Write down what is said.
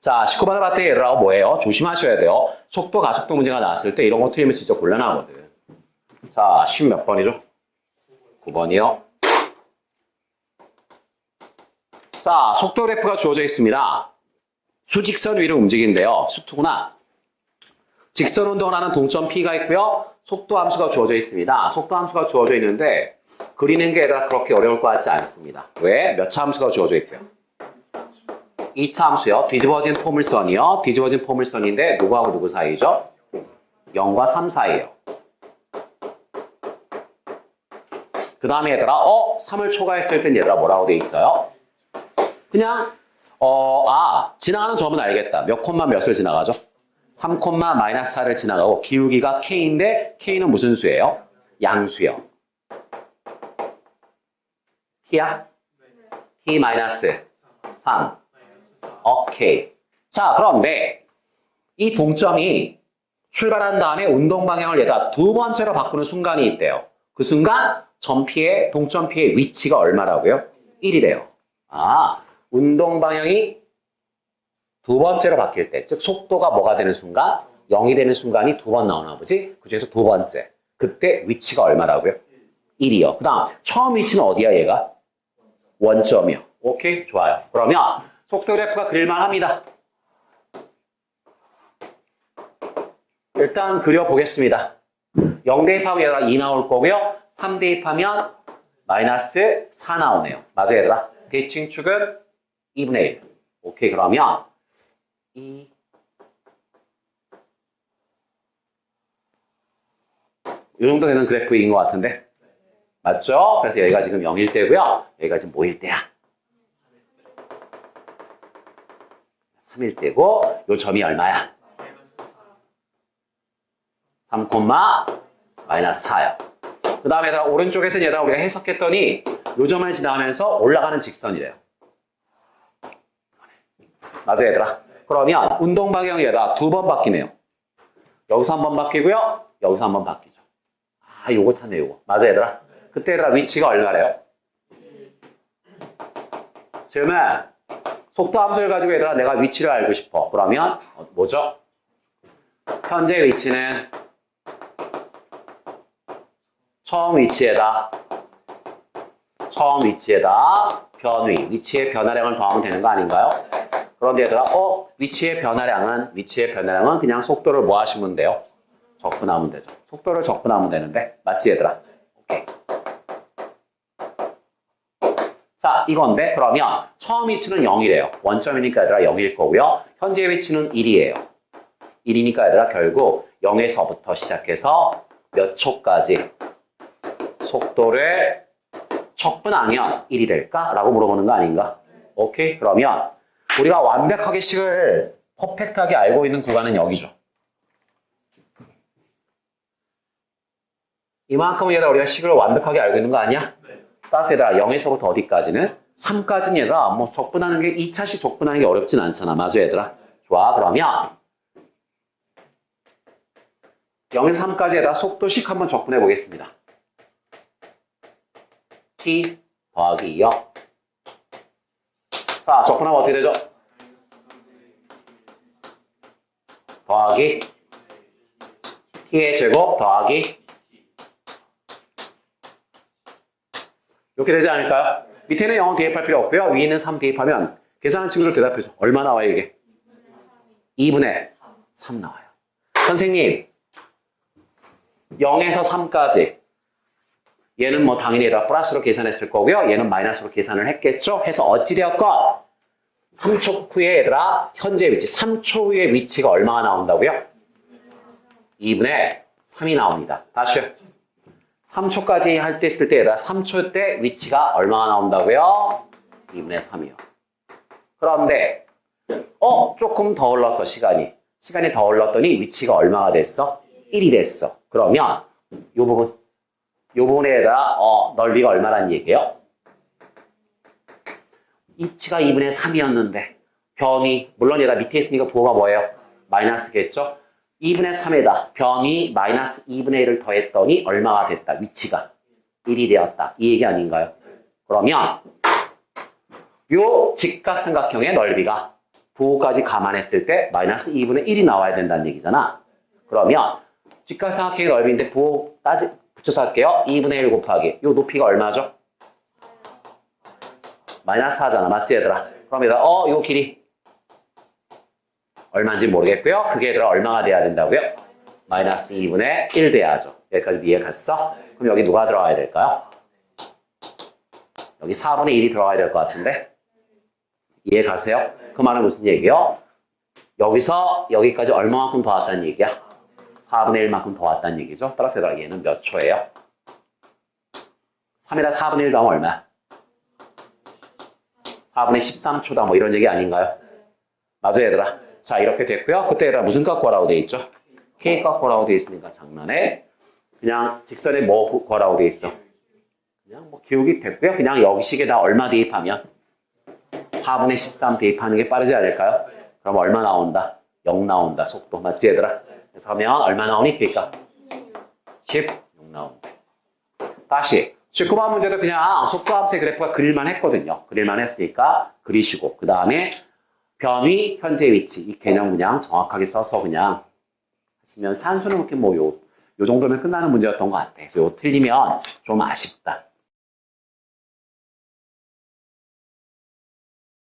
자, 19번을 봤더니 얘들아 뭐예요? 조심하셔야 돼요. 속도 가속도 문제가 나왔을 때 이런 거 틀리면 진짜 곤란하거든. 자, 10 몇 번이죠? 9번이요. 자, 속도 그래프가 주어져 있습니다. 수직선 위로 움직이는데요. 수투구나. 직선 운동을 하는 동점 P가 있고요. 속도 함수가 주어져 있습니다. 속도 함수가 주어져 있는데 그리는 게 그렇게 어려울 것 같지 않습니다. 왜? 몇 차 함수가 주어져 있고요. 2차 함수요. 뒤집어진 포물선이요. 뒤집어진 포물선인데 누구하고 누구 사이죠? 0과 3 사이에요. 그 다음에 얘들아, 어? 3을 초과했을 땐 얘들아 뭐라고 돼 있어요? 그냥, 어, 아, 지나가는 점은 알겠다. 몇 콤마 몇을 지나가죠? 3 콤마 마이너스 4를 지나가고 기울기가 K인데 K는 무슨 수예요? 양수요. T야? T 마이너스 3. 오케이. 자, 그런데 이 동점이 출발한 다음에 운동 방향을 얘가 두 번째로 바꾸는 순간이 있대요. 그 순간 점피의 동점피의 위치가 얼마라고요? 1이래요. 아, 운동 방향이 두 번째로 바뀔 때, 즉 속도가 뭐가 되는 순간? 0이 되는 순간이 두 번 나오나 보지? 그 중에서 두 번째. 그때 위치가 얼마라고요? 1이요. 그 다음, 처음 위치는 어디야, 얘가? 원점이요. 오케이? 좋아요. 그러면 속도 그래프가 그릴만 합니다. 일단 그려보겠습니다. 0 대입하면 얘들아 2 나올 거고요. 3 대입하면 마이너스 4 나오네요. 맞아요, 얘들아? 대칭 축은 2분의 1. 오케이, 그러면 2 이 정도 되는 그래프인 것 같은데? 맞죠? 그래서 여기가 지금 0일 때고요. 여기가 지금 뭐일 때야? 3일 때고 요 점이 얼마야? 3 콤마 마이너스 4요. 그 다음에 오른쪽에서 얘들아 우리가 해석했더니 요 점을 지나가면서 올라가는 직선이래요. 맞아요 얘들아? 그러면 운동 방향이 얘들아 두 번 바뀌네요. 여기서 한 번 바뀌고요. 여기서 한 번 바뀌죠. 아 요거 찾네 요거. 맞아요 얘들아? 그때 얘들아 위치가 얼마래요? 지금 은 속도 함수를 가지고 얘들아 내가 위치를 알고 싶어. 그러면 어, 뭐죠? 현재 위치는 처음 위치에다 처음 위치에다 변위 위치의 변화량을 더하면 되는 거 아닌가요? 그런데 얘들아 어 위치의 변화량은 위치의 변화량은 그냥 속도를 뭐 하시면 돼요? 적분하면 되죠. 속도를 적분하면 되는데 맞지 얘들아? 오케이. 자, 이건데 그러면 처음 위치는 0이래요. 원점이니까 얘들아 0일 거고요. 현재 위치는 1이에요. 1이니까 얘들아 결국 0에서부터 시작해서 몇 초까지 속도를 적분하면 1이 될까? 라고 물어보는 거 아닌가? 오케이? 그러면 우리가 완벽하게 식을 퍼펙트하게 알고 있는 구간은 여기죠. 이만큼은 얘들아 우리가 식을 완벽하게 알고 있는 거 아니야? 얘들아 0에서부터 어디까지는? 3까지는 얘들아 뭐 적분하는 게 2차식 적분하는 게 어렵진 않잖아. 맞아 얘들아? 좋아 그러면 0에서 3까지 얘들아 속도식 한번 적분해 보겠습니다. t 더하기 2요. 자 적분하면 어떻게 되죠? 더하기 t의 제곱 더하기 이렇게 되지 않을까요? 밑에는 0 대입할 필요 없고요. 위에는 3 대입하면 계산한 친구들 대답해줘. 얼마 나와요 이게? 2분의 3 나와요. 선생님 0에서 3까지 얘는 뭐 당연히 얘가 플러스로 계산했을 거고요. 얘는 마이너스로 계산을 했겠죠. 해서 어찌되었건 3초 후에 얘들아 현재 위치 3초 후에 위치가 얼마가 나온다고요? 2분의 3이 나옵니다. 다시요. 3초까지 할 때 있을 때 얘들아 3초 때 위치가 얼마가 나온다고요? 2분의 3이요. 그런데 어 조금 더 흘렀어 시간이. 시간이 더 흘렀더니 위치가 얼마가 됐어? 1이 됐어. 그러면 이 부분 이 부분에다 어, 넓이가 얼마라는 얘기예요? 위치가 2분의 3이었는데 변이 물론 얘가 밑에 있으니까 부호가 뭐예요? 마이너스겠죠? 2분의 3에다 변이 마이너스 2분의 1을 더했더니 얼마가 됐다? 위치가 1이 되었다. 이 얘기 아닌가요? 그러면 요 직각삼각형의 넓이가 부호까지 감안했을 때 마이너스 2분의 1이 나와야 된다는 얘기잖아. 그러면 직각삼각형의 넓이인데 부호 따지 붙여서 할게요. 2분의 1 곱하기 요 높이가 얼마죠? 마이너스 4잖아. 맞지 얘들아? 그럼 얘들아 어, 요 길이 얼마인지 모르겠고요. 그게 얘들아 얼마가 돼야 된다고요? 마이너스 2분의 1 돼야죠. 여기까지 이해 갔어? 그럼 여기 누가 들어가야 될까요? 여기 4분의 1이 들어가야 될 것 같은데 이해 가세요? 그 말은 무슨 얘기요? 여기서 여기까지 얼마만큼 더 왔다는 얘기야? 4분의 1만큼 더 왔다는 얘기죠. 따라서 얘는 몇 초예요? 3에다 4분의 1 더하면 얼마야? 4분의 13초다 뭐 이런 얘기 아닌가요? 맞아요 얘들아. 자 이렇게 됐고요. 그때 얘들아 무슨 값 구하라고 돼 있죠? K 값 구하라고 돼 있으니까 장난해. 그냥 직선에 뭐 구- 구하라고 돼 있어? 그냥 뭐 기울기 됐고요. 그냥 여기식에다 얼마 대입하면 4분의 13 대입하는 게 빠르지 않을까요? 그럼 얼마 나온다? 0 나온다. 속도 맞지 얘들아? 그래서 하면 얼마 나오니? 그러니까 16 나온다. 다시 19번 문제도 그냥 속도 함수의 그래프가 그릴만 했거든요. 그릴만 했으니까 그리시고 그 다음에 변위 현재 위치 이 개념 그냥 정확하게 써서 그냥 하시면 산수는 이렇게 뭐 요 요 정도면 끝나는 문제였던 것 같아. 그래서 요 틀리면 좀 아쉽다.